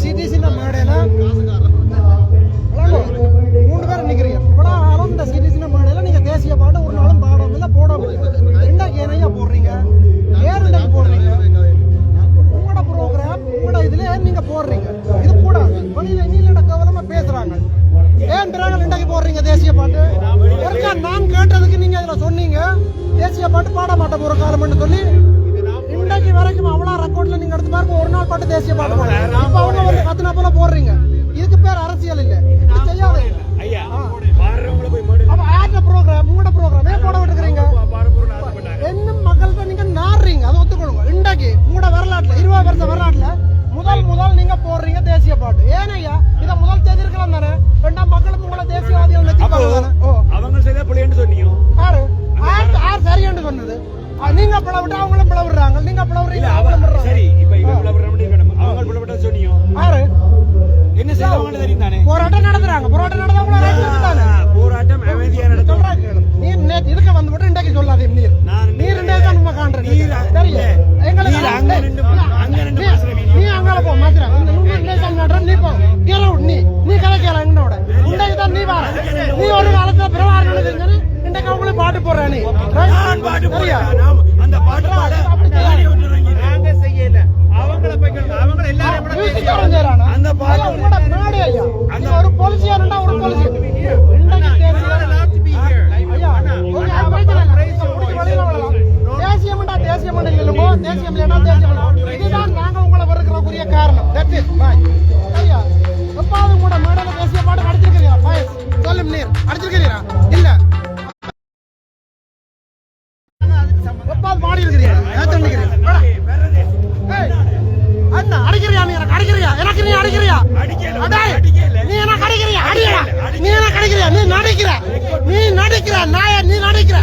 CDC மேடையில? மேடையில் மூணு பேர் நிற்கிறீங்க இவ்வளோ ஆளும் இந்த சிடிசி மேடையில்? நீங்கள் தேசிய பாட்டு ஒரு நாளும் பாடம் இல்லை போட முடியும் ரெண்டாக்கு ஏனையா போடுறீங்க? ஏன் போடுறீங்க? உங்களோட ப்ரோக்ராம் உங்களோட இதில் நீங்கள் போடுறீங்க. இது கூட வழியில் நீல கவனமாக பேசுகிறாங்க ஏன் பிறகு ரெண்டாக்கு போடுறீங்க தேசிய பாட்டு? ஒருக்கா நான் கேட்டதுக்கு நீங்கள் அதில் சொன்னீங்க. தேசிய பாட்டு பாட மாட்டோம் ஒரு காலம்னு சொல்லி. இன்றைக்கு வரைக்கும் அவ்வளோ ரெக்கார்ட்ல நீங்க எடுத்து பாருங்க ஒரு நாள் பாட்டு தேசிய பாட்டு இப்ப அவங்க வந்து கத்துனா போல போடுறீங்க. இதுக்கு பேர் தெரியும் தானே போராட்டம் நடத்துறாங்க. போராட்டம் நடத்தவங்கள ரைட் தானே? போராட்டம் அமைதியா நடத்தும் சொல்றாங்க. கேளு. நீ நேத்து இதுக்கு வந்து மட்டும் இன்றைக்கு சொல்லாதே நீர். நீர் இன்றைக்கு நம்ம காண்றேன் நீர் அங்க- தெரியும் எங்களுக்கு நீர் அங்க ரெண்டு அங்க ரெண்டு நீ- அங்கால போ மாத்திரம் இந்த நுண்ணு இன்றைக்கு நடுறேன் நீ போ. Out நீ. நீ கதைக்கல எங்களோட. இன்றைக்கு தான் நீ வா நீ ஒரு காலத்துல பிரவாரம் தெரிஞ்சு இன்றைக்கு அவங்களும் பாட்டு போடுற நீ பாட்டு? போடுறேன். நாம் அந்த பாட்டு பாட பாடி. ஏய், அண்ணா அடிக்கிறியா நீ? எனக்கு அடிக்கிறியா? எனக்கு நீ அடிக்கிறியா. நீ எனக்கு அடிக்கிறியா? அடியடா நீ எனக்கு அடிக்கிறியா? நீ நடிக்கிற. நீ நடிக்கிற. நாய நீ நடிக்கிற.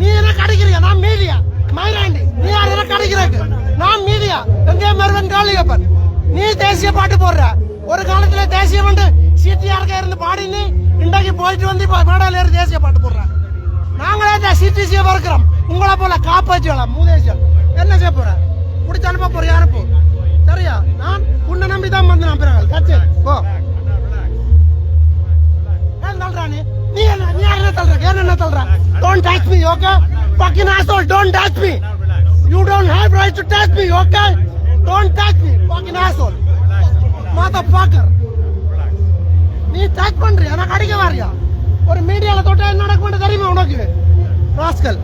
நீ எனக்கு அடிக்கிறியா? நான் மீடியா. மயிலாண்டி. நீ யார்? எனக்கு அடிக்கிறக்கு நான் மீடியா. எங்கே மருவன் காளியப்பன்? நீ தேசிய பாட்டு போடுற. ஒரு காலத்துல தேசிய பாட்டு சிடிஆர்க இருந்து பாடி நீ இன்றைக்கு போயிட்டு வந்து இப்ப மேடையில ஏறி தேசிய பாட்டு போடுற. நாங்களே சிடிசியை வறுக்கிறோம். உங்களை போல காப்பாற்றியலாம் மூதேசியால் என்ன செய்ய போற? பிடிச்ச அனுப்ப போற அனுப்பு சரியா? நான் உன்னை நம்பி தான் வந்து நம்புறாங்க கட்சி. போ. நீ? நீ என்ன நீ என்ன தள்ளுற? என்ன என்ன தள்ளுற? Don't touch me okay fucking asshole don't touch me. You don't have right to touch me okay? Don't touch me fucking asshole. Motherfucker. நீ டச் பண்றியா? எனக்கு அடிக்க வாரியா? ஒரு மீடியால தொட்டா என்ன நடக்கும் தெரியுமா உனக்கு? ராஸ்கல்.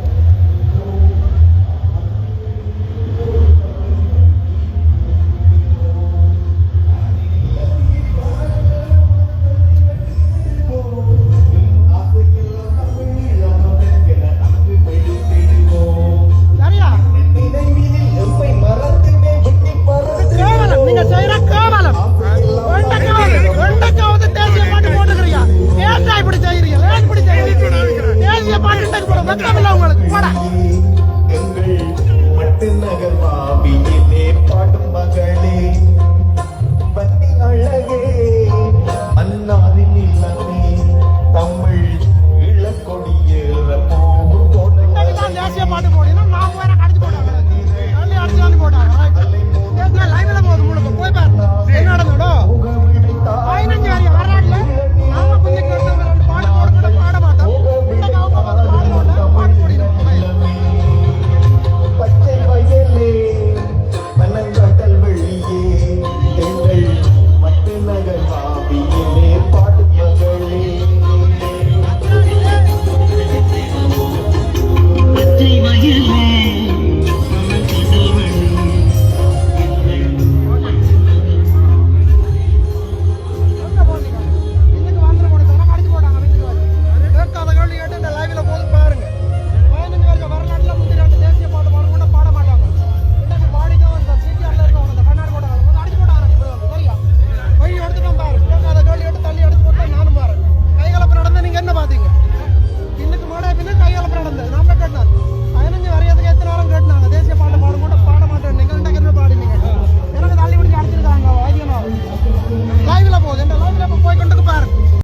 I'll Bobby.